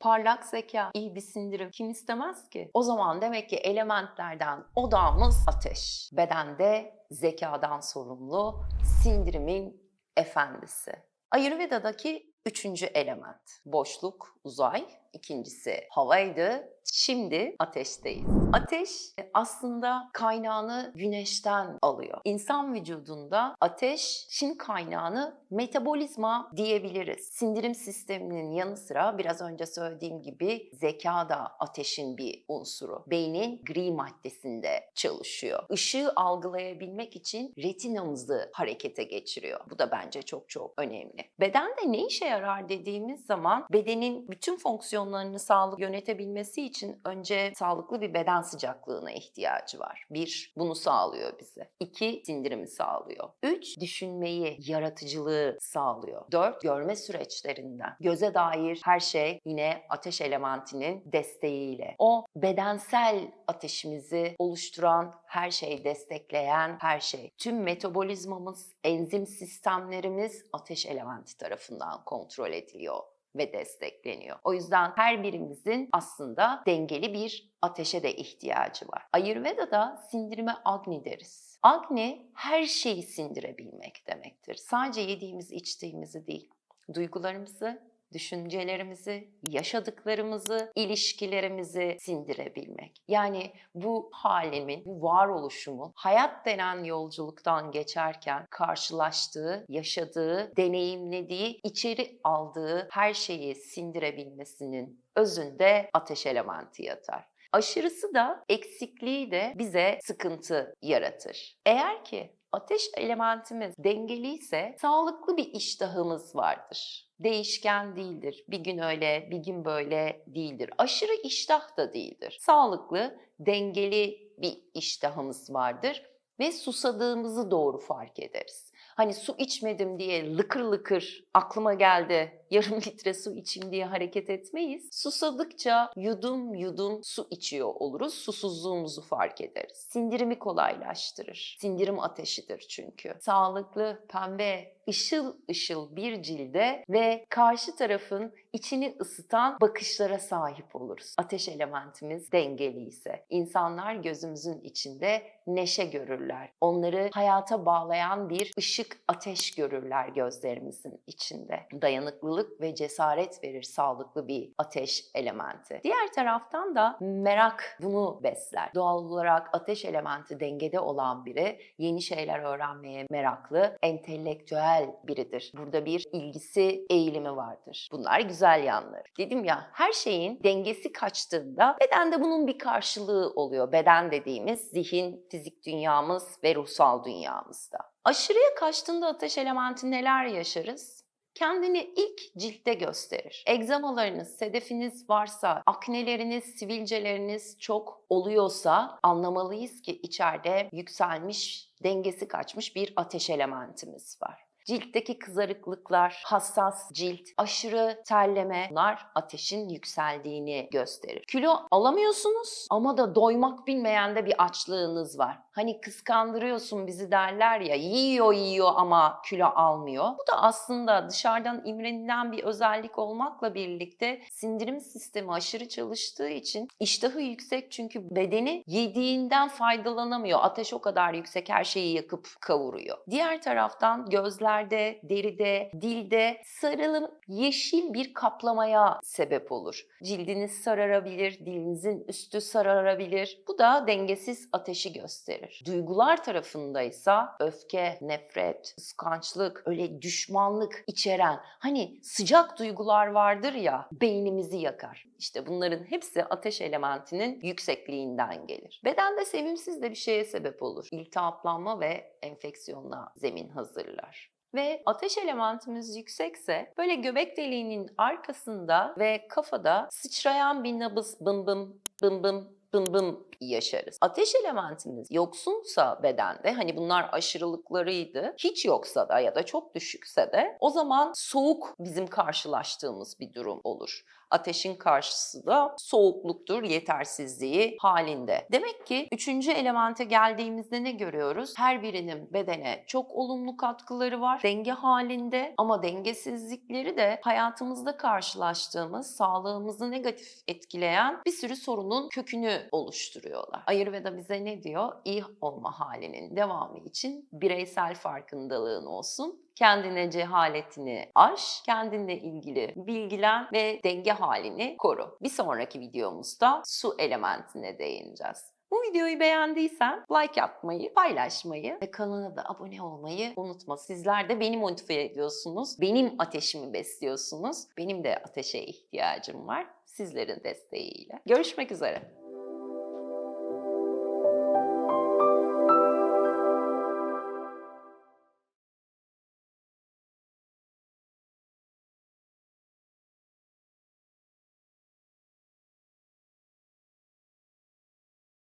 Parlak zeka, iyi bir sindirim kim istemez ki? O zaman demek ki elementlerden odağımız ateş. Bedende zekadan sorumlu, sindirimin efendisi. Ayurveda'daki üçüncü element. Boşluk, uzay. İkincisi havaydı. Şimdi ateşteyiz. Ateş e, aslında kaynağını güneşten alıyor. İnsan vücudunda ateşin kaynağını metabolizma diyebiliriz. Sindirim sisteminin yanı sıra biraz önce söylediğim gibi zeka da ateşin bir unsuru. Beynin gri maddesinde çalışıyor. Işığı algılayabilmek için retinamızı harekete geçiriyor. Bu da bence çok çok önemli. Bedende ne işe yarar dediğimiz zaman bedenin bütün fonksiyonlarını sağlık yönetebilmesi için önce sağlıklı bir beden sıcaklığına ihtiyacı var. Bir, bunu sağlıyor bize. İki, sindirimi sağlıyor. Üç, düşünmeyi, yaratıcılığı sağlıyor. Dört, görme süreçlerinden. Göze dair her şey yine ateş elementinin desteğiyle. O bedensel ateşimizi oluşturan her şey, destekleyen her şey. Tüm metabolizmamız, enzim sistemlerimiz ateş elementi tarafından kontrol ediliyor ve destekleniyor. O yüzden her birimizin aslında dengeli bir ateşe de ihtiyacı var. Ayurveda'da sindirime agni deriz. Agni her şeyi sindirebilmek demektir. Sadece yediğimiz, içtiğimizi değil, duygularımızı, düşüncelerimizi, yaşadıklarımızı, ilişkilerimizi sindirebilmek. Yani bu halimin, bu varoluşumun hayat denen yolculuktan geçerken karşılaştığı, yaşadığı, deneyimlediği, içeri aldığı her şeyi sindirebilmesinin özünde ateş elementi yatar. Aşırısı da, eksikliği de bize sıkıntı yaratır. Eğer ki ateş elementimiz dengeliyse sağlıklı bir iştahımız vardır. Değişken değildir. Bir gün öyle, bir gün böyle değildir. Aşırı iştah da değildir. Sağlıklı, dengeli bir iştahımız vardır ve susadığımızı doğru fark ederiz. Hani su içmedim diye lıkır lıkır aklıma geldi yarım litre su içeyim diye hareket etmeyiz. Susadıkça yudum yudum su içiyor oluruz. Susuzluğumuzu fark ederiz. Sindirimi kolaylaştırır. Sindirim ateşidir çünkü. Sağlıklı, pembe, ışıl ışıl bir cilde ve karşı tarafın içini ısıtan bakışlara sahip oluruz. Ateş elementimiz dengeli ise. İnsanlar gözümüzün içinde neşe görürler. Onları hayata bağlayan bir ışık, ateş görürler gözlerimizin içinde. Dayanıklılık ve cesaret verir sağlıklı bir ateş elementi. Diğer taraftan da merak bunu besler. Doğal olarak ateş elementi dengede olan biri yeni şeyler öğrenmeye meraklı, entelektüel biridir. Burada bir ilgisi, eğilimi vardır. Bunlar güzel yanları. Dedim ya her şeyin dengesi kaçtığında bedende bunun bir karşılığı oluyor. Beden dediğimiz zihin, fizik dünyamız ve ruhsal dünyamızda. Aşırıya kaçtığında ateş elementi neler yaşarız? Kendini ilk ciltte gösterir. Egzamalarınız, sedefiniz varsa, akneleriniz, sivilceleriniz çok oluyorsa anlamalıyız ki içeride yükselmiş, dengesi kaçmış bir ateş elementimiz var. Ciltteki kızarıklıklar, hassas cilt, aşırı terleme bunlar ateşin yükseldiğini gösterir. Kilo alamıyorsunuz ama da doymak bilmeyen de bir açlığınız var. Hani kıskandırıyorsun bizi derler ya yiyor yiyor ama kilo almıyor. Bu da aslında dışarıdan imrenilen bir özellik olmakla birlikte sindirim sistemi aşırı çalıştığı için iştahı yüksek çünkü bedeni yediğinden faydalanamıyor. Ateş o kadar yüksek her şeyi yakıp kavuruyor. Diğer taraftan gözlerde, deride, dilde sarılım yeşil bir kaplamaya sebep olur. Cildiniz sararabilir, dilinizin üstü sararabilir. Bu da dengesiz ateşi gösterir. Duygular tarafındaysa öfke, nefret, kıskançlık, öyle düşmanlık içeren hani sıcak duygular vardır ya beynimizi yakar. İşte bunların hepsi ateş elementinin yüksekliğinden gelir. Bedende sevimsiz de bir şeye sebep olur. İltihaplanma ve enfeksiyona zemin hazırlar ve ateş elementimiz yüksekse böyle göbek deliğinin arkasında ve kafada sıçrayan bir nabız bım bım bım bım bım bım yaşarız. Ateş elementimiz yoksunsa bedende hani bunlar aşırılıklarıydı hiç yoksa da ya da çok düşükse de o zaman soğuk bizim karşılaştığımız bir durum olur. Ateşin karşısı da soğukluktur, yetersizliği halinde. Demek ki üçüncü elemente geldiğimizde ne görüyoruz? Her birinin bedene çok olumlu katkıları var, denge halinde ama dengesizlikleri de hayatımızda karşılaştığımız, sağlığımızı negatif etkileyen bir sürü sorunun kökünü oluşturuyorlar. Ayurveda bize ne diyor? İyi olma halinin devamı için bireysel farkındalığın olsun, kendine cehaletini aş, kendinle ilgili bilgilen ve denge halini koru. Bir sonraki videomuzda su elementine değineceğiz. Bu videoyu beğendiysen like yapmayı, paylaşmayı ve kanala da abone olmayı unutma. Sizler de beni motive ediyorsunuz. Benim ateşimi besliyorsunuz. Benim de ateşe ihtiyacım var sizlerin desteğiyle. Görüşmek üzere.